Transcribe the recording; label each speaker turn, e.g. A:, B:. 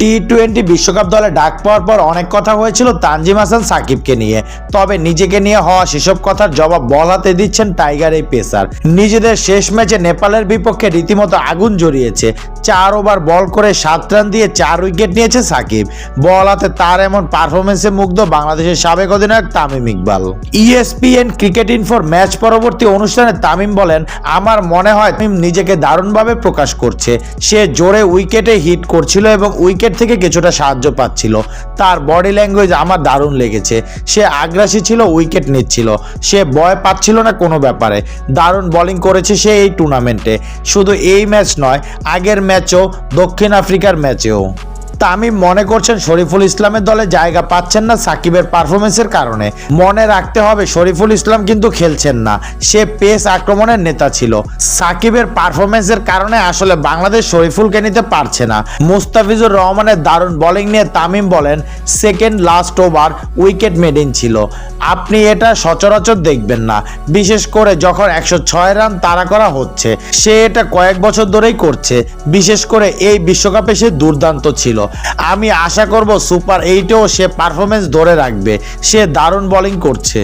A: T twenty বিশ্বকাপ দলে ডাক পাওয়ার পর অনেক কথা হয়েছিল তানজিম হাসান সাকিবকে নিয়ে। তবে নিজেকে নিয়ে হওয়া সেসব কথার জবাব বল হাতে দিচ্ছেন টাইগার এই পেসার। নিজেদের শেষ ম্যাচে নেপালের বিপক্ষে রীতিমতো আগুন জড়িয়েছে। চার ওভার বল করে সাত রান দিয়ে চার উইকেট নিয়েছে সাকিব। বল হাতে তার এমন পারফরমেন্সে মুগ্ধ বাংলাদেশের সাবেক অধিনায়ক তামিম ইকবাল। ইএসপিএন ক্রিকেট ইনফোর ম্যাচ পরবর্তী অনুষ্ঠানে তামিম বলেন, আমার মনে হয় তামিম নিজেকে দারুণভাবে প্রকাশ করছে। সে জোরে উইকেটে হিট করছিল এবং উইকেট থেকে কিছুটা সাহায্য পাচ্ছিল। তার বডি ল্যাঙ্গুয়েজ আমার দারুণ লেগেছে। সে আগ্রাসী ছিল উইকেট নিচ্ছিল। সে ভয় পাচ্ছিল না কোনো ব্যাপারে। দারুণ বোলিং করেছে সে এই টুর্নামেন্টে শুধু এই ম্যাচ নয়, আগের ম্যাচও দক্ষিণ আফ্রিকার ম্যাচেও তামিম মনে করছেন শরীফুল ইসলামের দলে জায়গা পাচ্ছেন না সাকিবের পারফরমেন্সের কারণে। মনে রাখতে হবে শরীফুল ইসলাম কিন্তু খেলছেন না। সে পেস আক্রমণের নেতা ছিল। সাকিবের পারফরমেন্সের কারণে আসলে বাংলাদেশ শরীফুলকে নিতে পারছে না। মুস্তাফিজুর রহমানের দারুণ বোলিং নিয়ে তামিম বলেন second last over wicket maiden ছিল। আপনি এটা সচরাচর দেখবেন না। বিশেষ করে যখন একশো ছয় রান তাড়া করা হচ্ছে, সে এটা কয়েক বছর ধরেই করছে। বিশেষ করে এই বিশ্বকাপে সে দুর্দান্ত ছিল। আমি আশা করব সুপার এইটেও সে পারফরমেন্স ধরে রাখবে। সে দারুণ বোলিং করছে।